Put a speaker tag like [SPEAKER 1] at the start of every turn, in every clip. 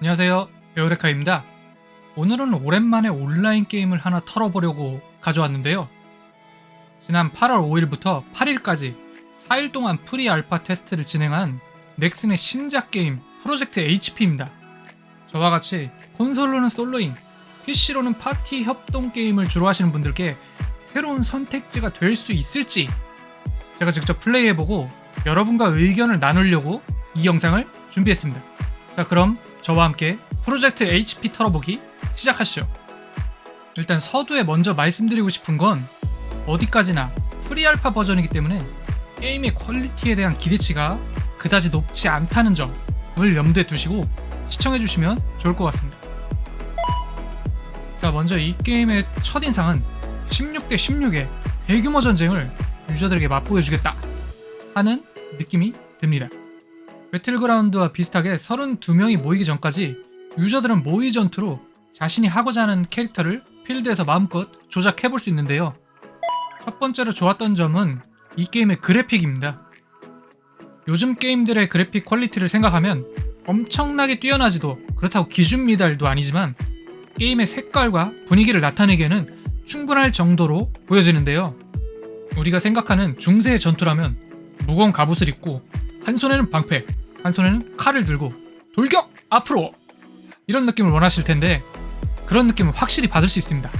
[SPEAKER 1] 안녕하세요. 에어레카입니다. 오늘은 오랜만에 온라인 게임을 하나 털어보려고 가져왔는데요. 지난 8월 5일부터 8일까지 4일 동안 프리 알파 테스트를 진행한 넥슨의 신작 게임 프로젝트 HP입니다. 저와 같이 콘솔로는 솔로잉, PC로는 파티 협동 게임을 주로 하시는 분들께 새로운 선택지가 될 수 있을지 제가 직접 플레이해보고 여러분과 의견을 나누려고 이 영상을 준비했습니다. 자, 그럼 저와 함께 프로젝트 HP 털어보기 시작하시죠. 일단 서두에 먼저 말씀드리고 싶은 건 어디까지나 프리알파 버전이기 때문에 게임의 퀄리티에 대한 기대치가 그다지 높지 않다는 점을 염두에 두시고 시청해주시면 좋을 것 같습니다. 자, 먼저 이 게임의 첫인상은 16대 16의 대규모 전쟁을 유저들에게 맛보여주겠다 하는 느낌이 듭니다. 배틀그라운드와 비슷하게 32명이 모이기 전까지 유저들은 모의 전투로 자신이 하고자 하는 캐릭터를 필드에서 마음껏 조작해볼 수 있는데요. 첫 번째로 좋았던 점은 이 게임의 그래픽입니다. 요즘 게임들의 그래픽 퀄리티를 생각하면 엄청나게 뛰어나지도 그렇다고 기준 미달도 아니지만 게임의 색깔과 분위기를 나타내기에는 충분할 정도로 보여지는데요. 우리가 생각하는 중세의 전투라면 무거운 갑옷을 입고 한 손에는 방패, 한 손에는 칼을 들고 돌격 앞으로 이런 느낌을 원하실 텐데 그런 느낌을 확실히 받을 수 있습니다.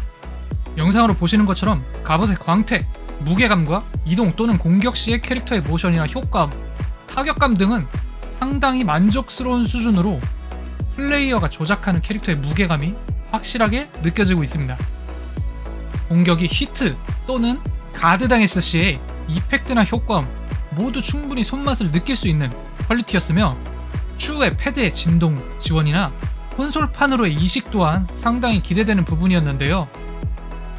[SPEAKER 1] 영상으로 보시는 것처럼 갑옷의 광택, 무게감과 이동 또는 공격 시의 캐릭터의 모션이나 효과음, 타격감 등은 상당히 만족스러운 수준으로 플레이어가 조작하는 캐릭터의 무게감이 확실하게 느껴지고 있습니다. 공격이 히트 또는 가드 당했을 시에 이펙트나 효과음 모두 충분히 손맛을 느낄 수 있는 퀄리티였으며 추후에 패드의 진동 지원이나 콘솔판으로의 이식 또한 상당히 기대되는 부분이었는데요.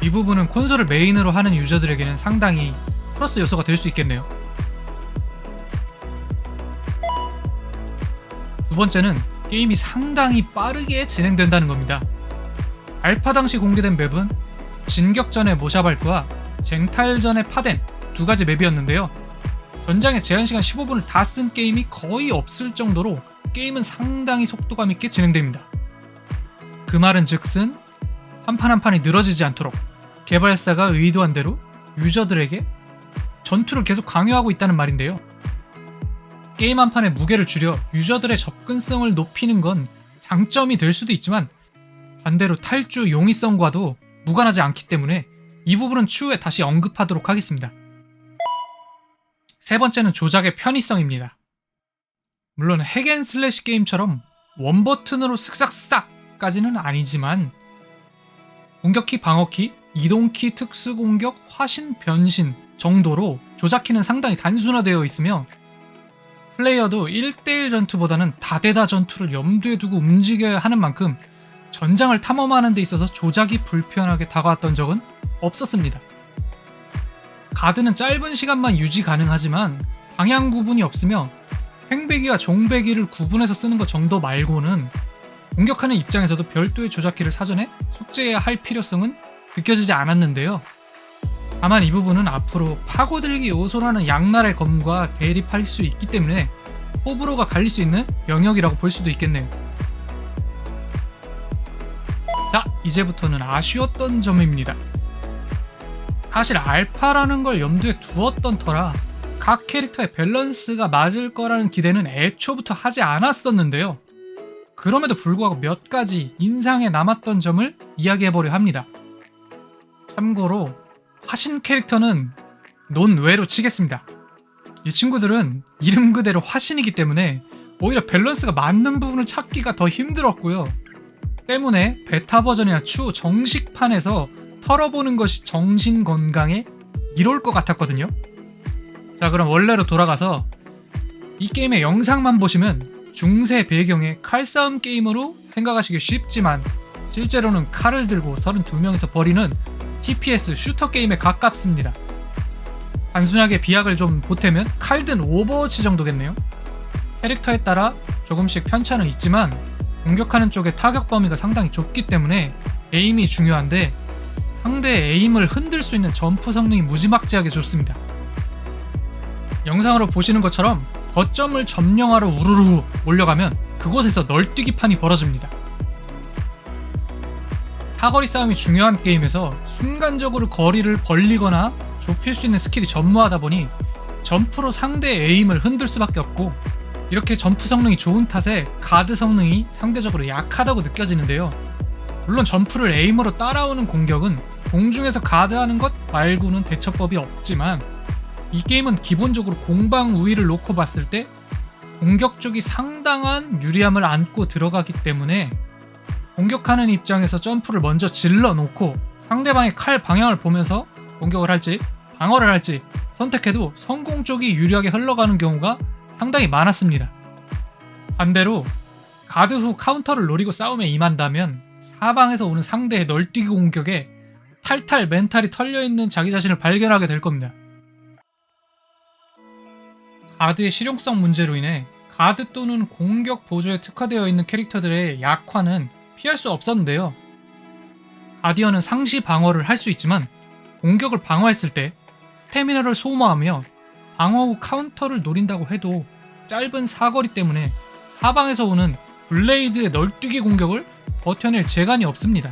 [SPEAKER 1] 이 부분은 콘솔을 메인으로 하는 유저들에게는 상당히 플러스 요소가 될 수 있겠네요. 두 번째는 게임이 상당히 빠르게 진행된다는 겁니다. 알파 당시 공개된 맵은 진격전의 모샤발크와 쟁탈전의 파덴 두 가지 맵이었는데요. 전장의 제한 시간 15분을 다 쓴 게임이 거의 없을 정도로 게임은 상당히 속도감 있게 진행됩니다. 그 말은 즉슨 한 판 한 판이 늘어지지 않도록 개발사가 의도한 대로 유저들에게 전투를 계속 강요하고 있다는 말인데요. 게임 한 판의 무게를 줄여 유저들의 접근성을 높이는 건 장점이 될 수도 있지만 반대로 탈주 용이성과도 무관하지 않기 때문에 이 부분은 추후에 다시 언급하도록 하겠습니다. 세 번째는 조작의 편의성입니다. 물론 핵앤 슬래시 게임처럼 원버튼으로 슥싹슥싹까지는 아니지만 공격키, 방어키, 이동키, 특수공격, 화신, 변신 정도로 조작키는 상당히 단순화되어 있으며 플레이어도 1대1 전투보다는 다대다 전투를 염두에 두고 움직여야 하는 만큼 전장을 탐험하는 데 있어서 조작이 불편하게 다가왔던 적은 없었습니다. 가드는 짧은 시간만 유지 가능하지만 방향 구분이 없으며 횡배기와 종배기를 구분해서 쓰는 것 정도 말고는 공격하는 입장에서도 별도의 조작키를 사전에 숙제해야 할 필요성은 느껴지지 않았는데요. 다만 이 부분은 앞으로 파고들기 요소라는 양날의 검과 대립할 수 있기 때문에 호불호가 갈릴 수 있는 영역이라고 볼 수도 있겠네요. 자, 이제부터는 아쉬웠던 점입니다. 사실 알파라는 걸 염두에 두었던 터라 각 캐릭터의 밸런스가 맞을 거라는 기대는 애초부터 하지 않았었는데요. 그럼에도 불구하고 몇 가지 인상에 남았던 점을 이야기해보려 합니다. 참고로 화신 캐릭터는 논외로 치겠습니다. 이 친구들은 이름 그대로 화신이기 때문에 오히려 밸런스가 맞는 부분을 찾기가 더 힘들었고요. 때문에 베타 버전이나 추후 정식판에서 털어보는 것이 정신 건강에 이로울 것 같았거든요. 자, 그럼 원래로 돌아가서 이 게임의 영상만 보시면 중세 배경의 칼싸움 게임으로 생각하시기 쉽지만 실제로는 칼을 들고 32명에서 벌이는 TPS 슈터 게임에 가깝습니다. 단순하게 비약을 좀 보태면 칼든 오버워치 정도겠네요. 캐릭터에 따라 조금씩 편차는 있지만 공격하는 쪽의 타격 범위가 상당히 좁기 때문에 에임이 중요한데 상대의 에임을 흔들 수 있는 점프 성능이 무지막지하게 좋습니다. 영상으로 보시는 것처럼 거점을 점령하러 우르르 몰려가면 그곳에서 널뛰기판이 벌어집니다. 사거리 싸움이 중요한 게임에서 순간적으로 거리를 벌리거나 좁힐 수 있는 스킬이 전무하다 보니 점프로 상대의 에임을 흔들 수밖에 없고 이렇게 점프 성능이 좋은 탓에 가드 성능이 상대적으로 약하다고 느껴지는데요. 물론 점프를 에임으로 따라오는 공격은 공중에서 가드하는 것 말고는 대처법이 없지만 이 게임은 기본적으로 공방 우위를 놓고 봤을 때 공격 쪽이 상당한 유리함을 안고 들어가기 때문에 공격하는 입장에서 점프를 먼저 질러 놓고 상대방의 칼 방향을 보면서 공격을 할지 방어를 할지 선택해도 성공 쪽이 유리하게 흘러가는 경우가 상당히 많았습니다. 반대로 가드 후 카운터를 노리고 싸움에 임한다면 사방에서 오는 상대의 널뛰기 공격에 탈탈 멘탈이 털려있는 자기 자신을 발견하게 될 겁니다. 가드의 실용성 문제로 인해 가드 또는 공격 보조에 특화되어 있는 캐릭터들의 약화는 피할 수 없었는데요. 가디언은 상시 방어를 할 수 있지만 공격을 방어했을 때 스태미너를 소모하며 방어 후 카운터를 노린다고 해도 짧은 사거리 때문에 사방에서 오는 블레이드의 널뛰기 공격을 버텨낼 재간이 없습니다.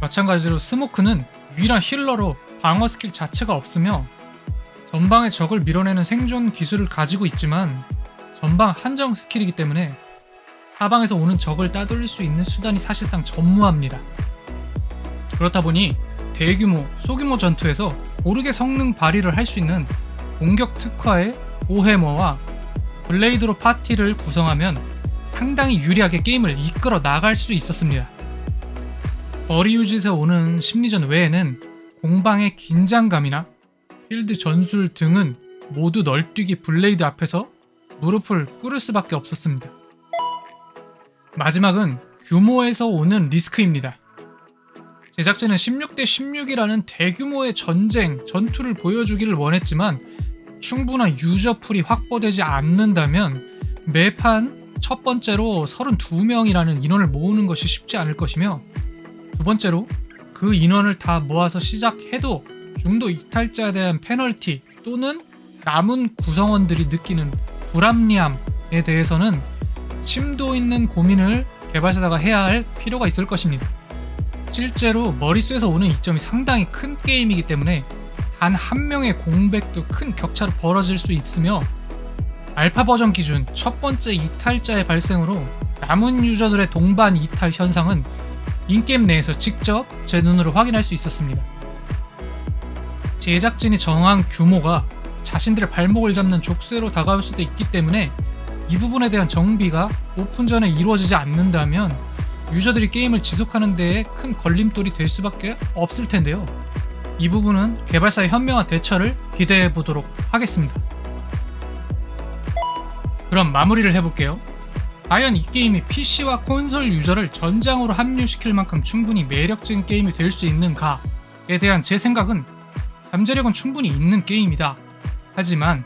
[SPEAKER 1] 마찬가지로 스모크는 유일한 힐러로 방어 스킬 자체가 없으며 전방의 적을 밀어내는 생존 기술을 가지고 있지만 전방 한정 스킬이기 때문에 사방에서 오는 적을 따돌릴 수 있는 수단이 사실상 전무합니다. 그렇다 보니 대규모, 소규모 전투에서 고르게 성능 발휘를 할 수 있는 공격 특화의 오해머와 블레이드로 파티를 구성하면 상당히 유리하게 게임을 이끌어 나갈 수 있었습니다. 거리 유지에서 오는 심리전 외에는 공방의 긴장감이나 필드 전술 등은 모두 널뛰기 블레이드 앞에서 무릎을 꿇을 수밖에 없었습니다. 마지막은 규모에서 오는 리스크입니다. 제작진은 16대 16이라는 대규모의 전쟁, 전투를 보여주기를 원했지만 충분한 유저풀이 확보되지 않는다면 매판 첫 번째로 32명이라는 인원을 모으는 것이 쉽지 않을 것이며 두 번째로 그 인원을 다 모아서 시작해도 중도 이탈자에 대한 페널티 또는 남은 구성원들이 느끼는 불합리함에 대해서는 심도 있는 고민을 개발사가 해야 할 필요가 있을 것입니다. 실제로 머릿수에서 오는 이점이 상당히 큰 게임이기 때문에 단 한 명의 공백도 큰 격차로 벌어질 수 있으며 알파 버전 기준 첫 번째 이탈자의 발생으로 남은 유저들의 동반 이탈 현상은 인게임 내에서 직접 제 눈으로 확인할 수 있었습니다. 제작진이 정한 규모가 자신들의 발목을 잡는 족쇄로 다가올 수도 있기 때문에 이 부분에 대한 정비가 오픈 전에 이루어지지 않는다면 유저들이 게임을 지속하는 데에 큰 걸림돌이 될 수밖에 없을 텐데요. 이 부분은 개발사의 현명한 대처를 기대해 보도록 하겠습니다. 그럼 마무리를 해볼게요. 과연 이 게임이 PC와 콘솔 유저를 전장으로 합류시킬 만큼 충분히 매력적인 게임이 될 수 있는가에 대한 제 생각은 잠재력은 충분히 있는 게임이다. 하지만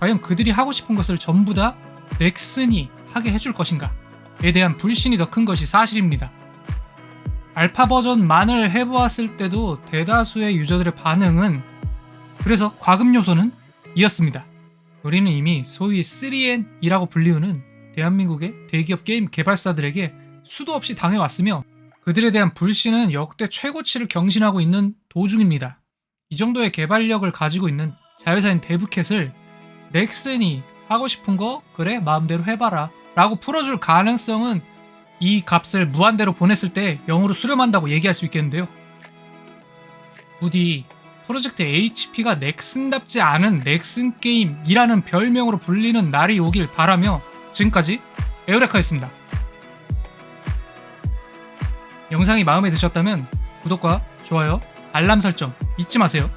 [SPEAKER 1] 과연 그들이 하고 싶은 것을 전부 다 넥슨이 하게 해줄 것인가에 대한 불신이 더 큰 것이 사실입니다. 알파 버전만을 해보았을 때도 대다수의 유저들의 반응은 그래서 과금 요소는 이었습니다. 우리는 이미 소위 3N이라고 불리우는 대한민국의 대기업 게임 개발사들에게 수도 없이 당해왔으며 그들에 대한 불신은 역대 최고치를 경신하고 있는 도중입니다. 이 정도의 개발력을 가지고 있는 자회사인 데브캣을 넥슨이 하고 싶은 거 그래 마음대로 해봐라 라고 풀어줄 가능성은 이 값을 무한대로 보냈을 때 0으로 수렴한다고 얘기할 수 있겠는데요. 부디 프로젝트 HP가 넥슨답지 않은 넥슨 게임이라는 별명으로 불리는 날이 오길 바라며 지금까지 에우레카였습니다. 영상이 마음에 드셨다면 구독과 좋아요, 알람 설정 잊지 마세요.